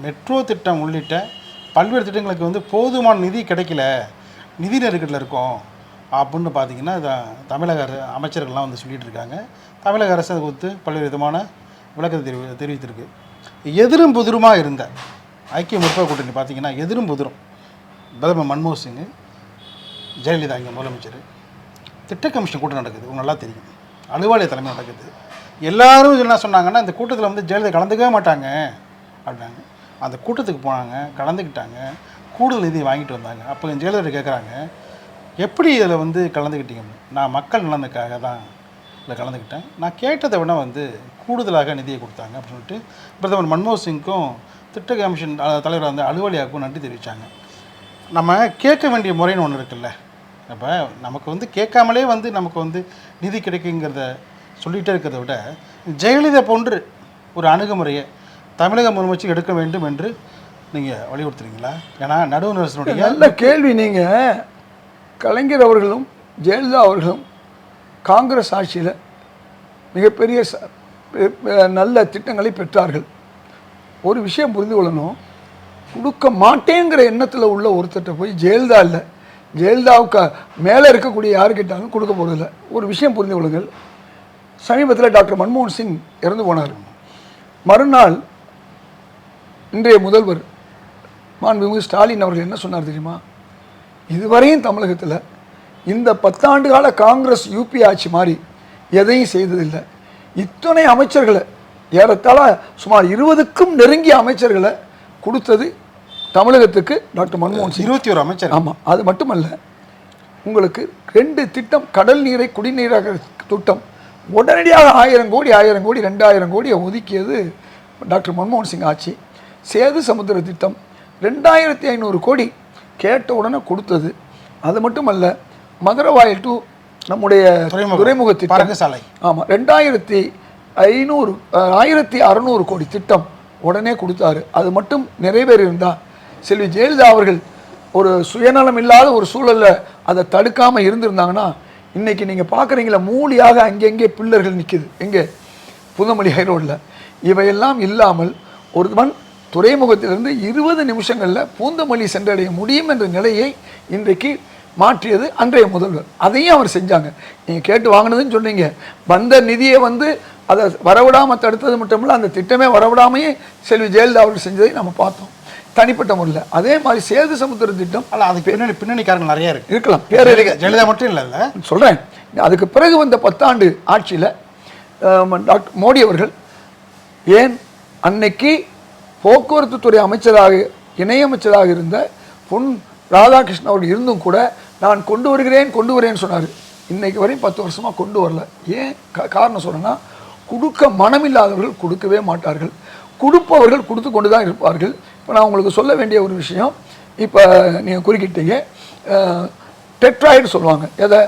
Metro திட்டம் உள்ளிட்ட பல்வேறு திட்டங்களுக்கு வந்து போதுமான நிதி கிடைக்கல. நிதி நெருக்கடியில் இருக்கோம். அப்படின்னு பார்த்தீங்கன்னா இதை தமிழக அர- அமைச்சர்கள்லாம் வந்து சொல்லிகிட்டு இருக்காங்க. தமிழக அரசு அதை ஒத்து பல்வேறு விதமான விளக்கத்தை தெரிவி தெரிவித்திருக்கு. எதிரும் புதிருமாக இருந்த ஐக்கிய முற்போக்கு கூட்டணி பார்த்தீங்கன்னா எதிரும் புதிரும். பிரதமர் மன்மோகன் சிங் ஜெயலலிதா இங்கே முதலமைச்சர். திட்ட கமிஷன் கூட்டம் நடக்குது. உங்களுக்கு நல்லா தெரியும். அலுவலக தலைமை நடக்குது. எல்லாரும் என்ன சொன்னாங்கன்னா இந்த கூட்டத்தில் வந்து ஜெயலலிதா கலந்துக்கவே மாட்டாங்க. அப்படின்னாங்க. அந்த கூட்டத்துக்கு போனாங்க கலந்துக்கிட்டாங்க கூடுதல் நிதி வாங்கிட்டு வந்தாங்க. அப்போ ஜெயலலிதா கேட்குறாங்க எப்படி இதில் வந்து கலந்துக்கிட்டீங்க? நான் மக்கள் நலனுக்காக தான் இதில் கலந்துக்கிட்டேன். நான் கேட்டதை விட வந்து கூடுதலாக நிதியை கொடுத்தாங்க அப்படின்னு சொல்லிட்டு பிரதமர் மன்மோகன் சிங்க்கும் திட்ட கமிஷன் தலைவராக தலைவர் அந்த அலுவலியாவுக்கும் நன்றி தெரிவித்தாங்க நம்ம கேட்க வேண்டிய முறைன்னு ஒன்று இருக்குல்ல. அப்போ நமக்கு வந்து கேட்காமலே வந்து நமக்கு வந்து நிதி கிடைக்குங்கிறத சொல்லிகிட்டே இருக்கிறத விட ஜெயலலிதா போன்று ஒரு அணுகுமுறையை தமிழக முதலமைச்சர் எடுக்க வேண்டும் என்று நீங்கள் வலியுறுத்துறீங்களா? ஏன்னா நடுவண் அரசனுடைய நல்ல கேள்வி நீங்கள் கலைஞர் அவர்களும் ஜெயலலிதா அவர்களும் காங்கிரஸ் ஆட்சியில் மிகப்பெரிய ச- நல்ல திட்டங்களை பெற்றார்கள். ஒரு விஷயம் புரிந்து கொள்ளணும். கொடுக்க மாட்டேங்கிற எண்ணத்தில் உள்ள ஒருத்தர்கிட்ட போய் ஜெயலலிதா இல்லை. ஜெயலலிதாவுக்கு மேலே இருக்கக்கூடிய யார் கேட்டாலும் கொடுக்க போகிறதில்ல ஒரு விஷயம் புரிந்து கொள்ளுங்கள். சமீபத்தில் டாக்டர் மன்மோகன் சிங் இறந்து போனார். மறுநாள் இன்றைய முதல்வர் மாண்புமிகு ஸ்டாலின் அவர்கள் என்ன சொன்னார் தெரியுமா? இதுவரையும் தமிழகத்தில் இந்த பத்தாண்டு கால காங்கிரஸ் யூபி ஆட்சி மாதிரி எதையும் செய்ததில்லை. இத்தனை அமைச்சர்களை ஏறத்தாழ சுமார் இருபதுக்கும் நெருங்கிய அமைச்சர்களை கொடுத்தது தமிழகத்துக்கு டாக்டர் மன்மோகன் சிங். இருபத்தி ஒரு அமைச்சர். ஆமாம் அது மட்டுமல்ல உங்களுக்கு ரெண்டு திட்டம் கடல் நீரை குடிநீராக திட்டம் உடனடியாக ஆயிரம் கோடி ஆயிரம் கோடி ரெண்டாயிரம் கோடியை ஒதுக்கியது டாக்டர் மன்மோகன் சிங் ஆட்சி. சேது சமுத்திர திட்டம் ரெண்டாயிரத்தி ஐநூறு கோடி கேட்ட உடனே கொடுத்தது. அது மட்டுமல்ல மதுரவாயல் டு நம்முடைய. துறைமுக திட்டம். படகுசாலை. ஆமாம் ரெண்டாயிரத்தி ஐநூறு ஆயிரத்தி அறநூறு கோடி திட்டம் உடனே கொடுத்தாரு. அது மட்டும் நிறைவேறியிருந்தா செல்வி ஜெயலலிதா அவர்கள் ஒரு சுயநலம் இல்லாத ஒரு சூழல்ல அதை தடுக்காம இருந்திருந்தாங்கன்னா இன்னைக்கு நீங்க பார்க்குறீங்களா மூலியாக அங்கங்கே பில்லர்கள் நிக்குது. எங்கே? புதுமொழி ஹைரோடில் இவையெல்லாம் இல்லாமல் ஒருவன் துறைமுகத்திலிருந்து இருபது நிமிஷங்கள்ல பூந்தமல்லி சென்றடைய முடியும் என்ற நிலையை இன்றைக்கு மாற்றியது அன்றைய முதல்வர். அதையும் அவர் செஞ்சாங்க. நீங்கள் கேட்டு வாங்கினதுன்னு சொன்னீங்க. வந்த நிதியை வந்து அதை வரவிடாமல் தடுத்தது மட்டும் இல்லை அந்த திட்டமே வரவிடாமையே செல்வி ஜெயலலிதா அவர்கள் செஞ்சதை நம்ம பார்த்தோம். தனிப்பட்ட முறையில். அதே மாதிரி சேது சமுத்திர திட்டம் அல்ல அதுக்கு பின்னணி பின்னணி காரணங்கள் நிறைய இருக்கு. இருக்கலாம். பேரறிக ஜெயலலிதா மட்டும் இல்லைல்ல சொல்கிறேன் அதுக்கு பிறகு வந்த பத்தாண்டு ஆட்சியில் டாக்டர் மோடி அவர்கள் ஏன் அன்னைக்கு போக்குவரத்து துறை அமைச்சராக இணையமைச்சராக இருந்த பொன் ராதாகிருஷ்ணன் அவர்கள் இருந்தும் கூட நான் கொண்டு வருகிறேன் கொண்டு வரேன்னு சொன்னார். இன்றைக்கு வரையும் பத்து வருஷமாக கொண்டு வரல. ஏன் க காரணம் சொன்னேன்னா கொடுக்க மனமில்லாதவர்கள் கொடுக்கவே மாட்டார்கள். கொடுப்பவர்கள் கொடுத்து கொண்டு தான் இருப்பார்கள். இப்போ நான் உங்களுக்கு சொல்ல வேண்டிய ஒரு விஷயம் இப்போ நீங்கள் குறுக்கிட்டீங்க. டெட்ராய்டு சொல்லுவாங்க. எதை?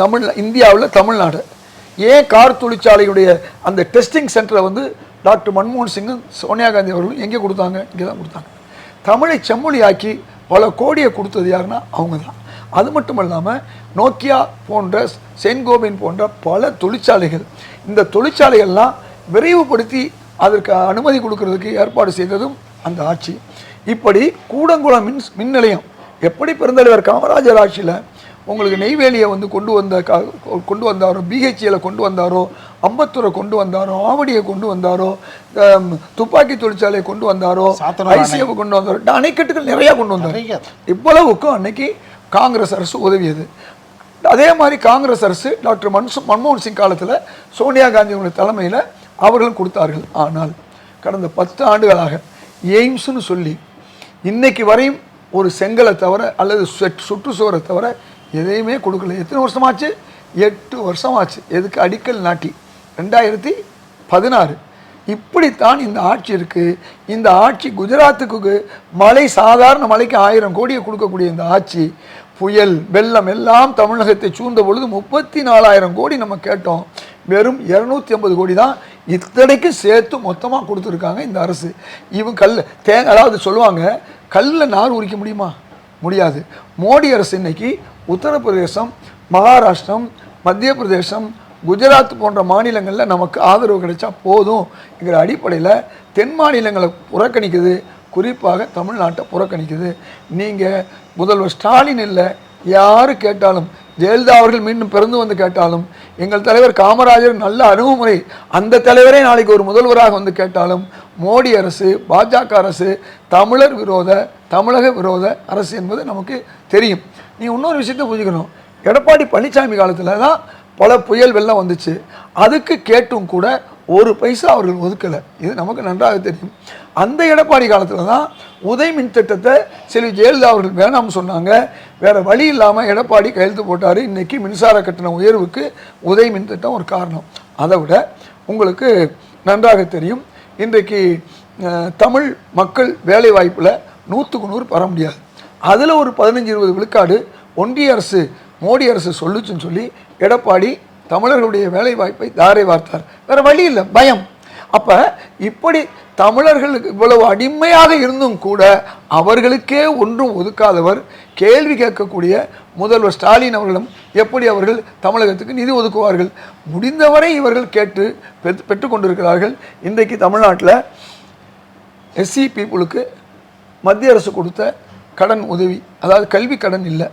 தமிழ் இந்தியாவில் தமிழ்நாடு. ஏன் கார் தொழிற்சாலையுடைய அந்த டெஸ்டிங் சென்டரை வந்து டாக்டர் மன்மோகன் சிங்கும் சோனியா காந்தி அவர்களும் எங்கே கொடுத்தாங்க? இங்கே தான் கொடுத்தாங்க. தமிழை செம்மொழியாக்கி பல கோடியை கொடுத்தது யாருன்னா அவங்க தான். அது மட்டும் இல்லாமல் நோக்கியா போன்ற சென்கோபின் போன்ற பல தொழிற்சாலைகள் இந்த தொழிற்சாலைகள்லாம் விரைவுபடுத்தி அதற்கு அனுமதி கொடுக்கறதுக்கு ஏற்பாடு செய்ததும் அந்த ஆட்சி. இப்படி கூடங்குளம் மின் மின் நிலையம் எப்படி பெருந்தலைவர் காமராஜர் ஆட்சியில் உங்களுக்கு நெய்வேலியை வந்து கொண்டு வந்த கொண்டு வந்தாரோ பிஹெச்இல கொண்டு வந்தாரோ அம்பத்தூரை கொண்டு வந்தாரோ ஆவடியை கொண்டு வந்தாரோ துப்பாக்கி தொழிற்சாலையை கொண்டு வந்தாரோ. ஐசிஎஃப் கொண்டு வந்தாரோ அணைக்கட்டுகள் நிறையா கொண்டு வந்தார். இவ்வளவுக்கும் அன்னைக்கு காங்கிரஸ் அரசு உதவியது அதே மாதிரி காங்கிரஸ் அரசு டாக்டர் மன்சு மன்மோகன் சிங் காலத்தில் சோனியா காந்தியோட தலைமையில் அவர்களும் கொடுத்தார்கள் ஆனால் கடந்த பத்து ஆண்டுகளாக எய்ம்ஸ்னு சொல்லி இன்னைக்கு வரையும் ஒரு செங்கலை தவிர அல்லது சுற்று- சுற்றுச்சுவரை தவிர எதையுமே கொடுக்கல. எத்தனை வருஷமாச்சு? எட்டு வருஷமாச்சு. எதுக்கு? அடிக்கல் நாட்டி. ரெண்டாயிரத்தி பதினாறு. இப்படித்தான் இந்த ஆட்சி இருக்குது இந்த ஆட்சி குஜராத்துக்கு மழை சாதாரண மழைக்கு ஆயிரம் கோடியை கொடுக்கக்கூடிய இந்த ஆட்சி புயல் வெள்ளம் எல்லாம் தமிழகத்தை சூழ்ந்த பொழுது முப்பத்தி நாலாயிரம் கோடி நம்ம கேட்டோம். வெறும் இரநூத்தி ஐம்பது கோடி தான் இத்தனைக்கும் சேர்த்து மொத்தமாக கொடுத்துருக்காங்க இந்த அரசு. இவங்க கல் தே அதாவது சொல்லுவாங்க கல்லில் நார் உரிக்க முடியுமா? முடியாது. மோடி அரசு இன்னைக்கு உத்தரப்பிரதேசம் மகாராஷ்டிரம் மத்திய பிரதேசம் குஜராத் போன்ற மாநிலங்களில் நமக்கு ஆதரவு கிடைச்சா போதும் என்கிற அடிப்படையில் தென் மாநிலங்களை புறக்கணிக்குது. குறிப்பாக தமிழ்நாட்டை புறக்கணிக்குது. நீங்கள் முதல்வர் ஸ்டாலின் இல்லை யார் கேட்டாலும் ஜெயலலிதா அவர்கள் மீண்டும் பிறந்து வந்து கேட்டாலும் எங்கள் தலைவர் காமராஜர் நல்ல அணுகுமுறை அந்த தலைவரே நாளைக்கு ஒரு முதல்வராக வந்து கேட்டாலும் மோடி அரசு பாஜக அரசு தமிழர் விரோத தமிழக விரோத அரசு என்பது நமக்கு தெரியும். நீ இன்னொரு விஷயத்தை புரிஞ்சுக்கணும். எடப்பாடி பழனிசாமி காலத்தில் தான் பல புயல் வெள்ளம் வந்துச்சு. அதுக்கு கேட்டும் கூட ஒரு பைசா அவர்கள் ஒதுக்கலை. இது நமக்கு நன்றாக தெரியும். அந்த எடப்பாடி காலத்தில் தான் உதய் மின் திட்டத்தை செல்வி ஜெயலலிதா அவர்கள் வேணாம்னு சொன்னாங்க. வேறு வழி இல்லாமல் எடப்பாடி கையெழுத்து போட்டார். இன்றைக்கி மின்சார கட்டண உயர்வுக்கு உதய் மின் திட்டம் ஒரு காரணம். அதை விட உங்களுக்கு நன்றாக தெரியும். இன்றைக்கு தமிழ் மக்கள் வேலைவாய்ப்பில் நூற்றுக்கு நூறு பெற முடியாது. அதில் ஒரு பதினஞ்சு இருபது விழுக்காடு ஒன்றிய அரசு மோடி அரசு சொல்லுச்சுன்னு சொல்லி எடப்பாடி தமிழர்களுடைய வேலை வாய்ப்பை தாரை வார்த்தார். வேறு வழி இல்லை பயம். அப்போ இப்படி தமிழர்களுக்கு இவ்வளவு அடிமையாக இருந்தும் கூட அவர்களுக்கே ஒன்றும் ஒதுக்காதவர் கேள்வி கேட்கக்கூடிய முதல்வர் ஸ்டாலின் அவர்களும் எப்படி அவர்கள் தமிழகத்துக்கு நிதி ஒதுக்குவார்கள்? முடிந்தவரை இவர்கள் கேட்டு பெற்று பெற்றுக்கொண்டிருக்கிறார்கள் இன்றைக்கு தமிழ்நாட்டில் எஸ்சி பீப்புளுக்கு மத்திய அரசு கொடுத்த கடன் உதவி அதாவது கல்வி கடன் இல்லை.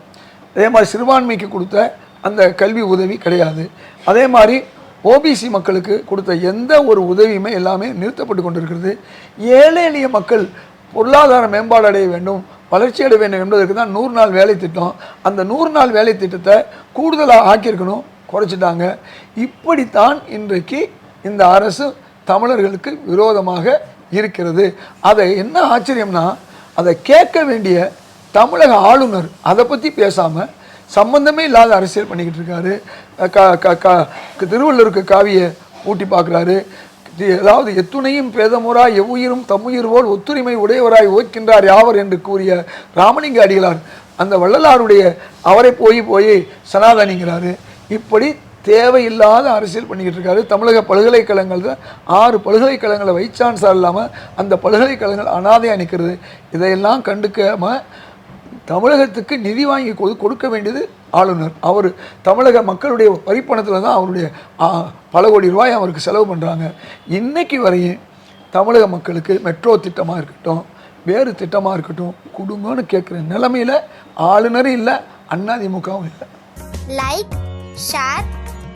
அதே மாதிரி சிறுபான்மைக்கு கொடுத்த அந்த கல்வி உதவி கிடையாது. அதே மாதிரி ஓபிசி மக்களுக்கு கொடுத்த எந்த ஒரு உதவியுமே எல்லாமே நிறுத்தப்பட்டு கொண்டிருக்கிறது. ஏழை எளிய மக்கள் பொருளாதார மேம்பாடு அடைய வேண்டும் வளர்ச்சி அடைய வேண்டும் என்பதற்கு தான் நூறு நாள் வேலை திட்டம். அந்த நூறு நாள் வேலை திட்டத்தை கூடுதலாக ஆக்கியிருக்கணும் குறைச்சிட்டாங்க. இப்படித்தான் இன்றைக்கு இந்த அரசு தமிழர்களுக்கு விரோதமாக இருக்கிறது. அதை என்ன ஆச்சரியம்னா அதை கேட்க வேண்டிய தமிழக ஆளுநர் அதை பற்றி பேசாமல் சம்பந்தமே இல்லாத அரசியல் பண்ணிக்கிட்டு இருக்காரு. க க க திருவள்ளுவருக்கு காவிய ஊட்டி பார்க்குறாரு. அதாவது எத்துணையும் பேதமுறா எவ்வுயிரும் தம்முயிர் போல் ஒத்துரிமை உடையவராய் ஓய்க்கின்றார் யாவர் என்று கூறிய ராமலிங்க அடிகளார் அந்த வள்ளலாருடைய அவரை போய் போய் சனாதனிங்கிறாரு. இப்படி தேவையில்லாத அரசியல் பண்ணிக்கிட்டு இருக்காரு. தமிழக பல்கலைக்கழகங்கள் ஆறு பல்கலைக்கழகங்களை வைச்சான்சார் இல்லாமல் அந்த பல்கலைக்கழகங்கள் அனாதையாக நிற்கிறது இதையெல்லாம் கண்டுக்காமல் தமிழகத்துக்கு நிதி வாங்கி கொடுக்க வேண்டியது ஆளுநர். அவர் தமிழக மக்களுடைய வரிப்பணத்தில் தான் அவருடைய பல கோடி ரூபாய் அவருக்கு செலவு பண்ணுறாங்க இன்றைக்கு வரையும் தமிழக மக்களுக்கு மெட்ரோ திட்டமாக இருக்கட்டும் வேறு திட்டமாக இருக்கட்டும் கொடுங்கன்னு கேட்குற நிலமையில் ஆளுநரும் இல்லை அதிமுகவும் இல்லை. Like share